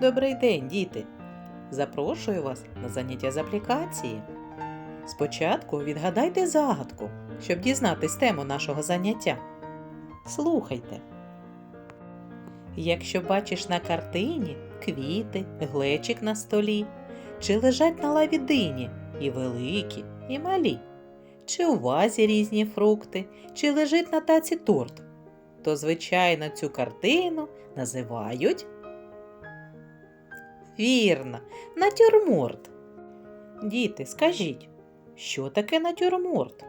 Добрий день, діти! Запрошую вас на заняття з аплікації. Спочатку відгадайте загадку, щоб дізнатись тему нашого заняття. Слухайте. Якщо бачиш на картині квіти, глечик на столі, чи лежать на лаві дині і великі, і малі, чи у вазі різні фрукти, чи лежить на таці торт, то, звичайно, цю картину називають Вірно, натюрморт. Діти, скажіть, що таке натюрморт?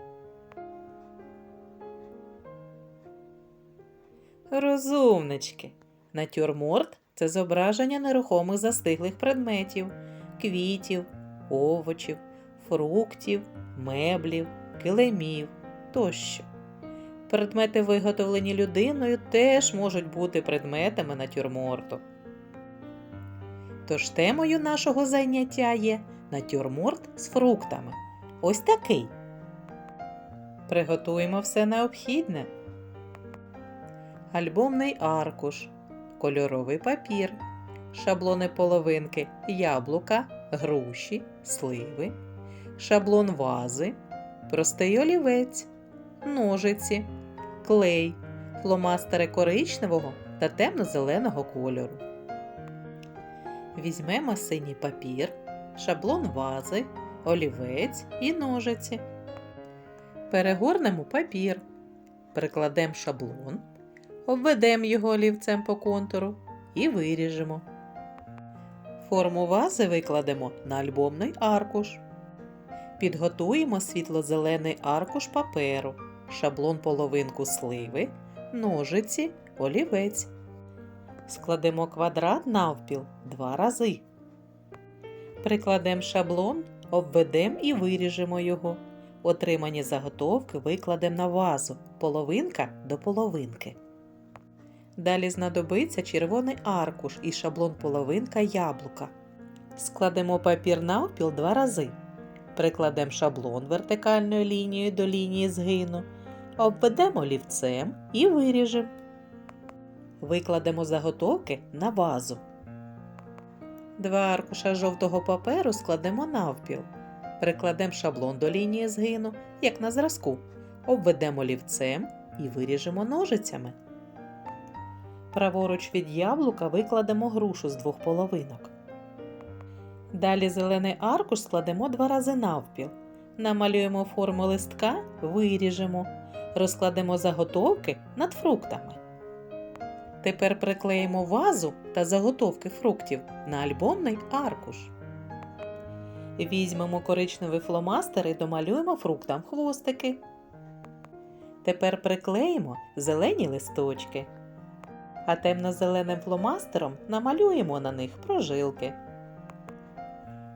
Розумнички. Натюрморт це зображення нерухомих застиглих предметів, квітів, овочів, фруктів, меблів, килимів тощо. Предмети, виготовлені людиною, теж можуть бути предметами натюрморту. Тож темою нашого заняття є натюрморт з фруктами. Ось такий. Приготуємо все необхідне. Альбомний аркуш, кольоровий папір, шаблони половинки яблука, груші, сливи, шаблон вази, простий олівець, ножиці, клей, фломастери коричневого та темно-зеленого кольору. Візьмемо синій папір, шаблон вази, олівець і ножиці. Перегорнемо папір, прикладемо шаблон, обведемо його олівцем по контуру і виріжемо. Форму вази викладемо на альбомний аркуш. Підготуємо світло-зелений аркуш паперу, шаблон половинку сливи, ножиці, олівець. Складемо квадрат навпіл два рази. Прикладемо шаблон, обведемо і виріжемо його. Отримані заготовки викладемо на вазу половинка до половинки. Далі знадобиться червоний аркуш і шаблон половинка яблука. Складемо папір навпіл два рази. Прикладемо шаблон вертикальною лінією до лінії згину, обведемо олівцем і виріжемо. Викладемо заготовки на вазу. Два аркуша жовтого паперу складемо навпіл. Прикладемо шаблон до лінії згину, як на зразку. Обведемо олівцем і виріжемо ножицями. Праворуч від яблука викладемо грушу з двох половинок. Далі зелений аркуш складемо два рази навпіл. Намалюємо форму листка, виріжемо. Розкладемо заготовки над фруктами. Тепер приклеїмо вазу та заготовки фруктів на альбомний аркуш. Візьмемо коричневий фломастер і домалюємо фруктам хвостики. Тепер приклеїмо зелені листочки. А темно-зеленим фломастером намалюємо на них прожилки.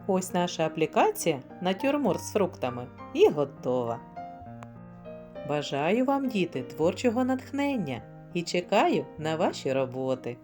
Ось наша аплікація натюрморт з фруктами і готова. Бажаю вам, діти, творчого натхнення і чекаю на ваші роботи.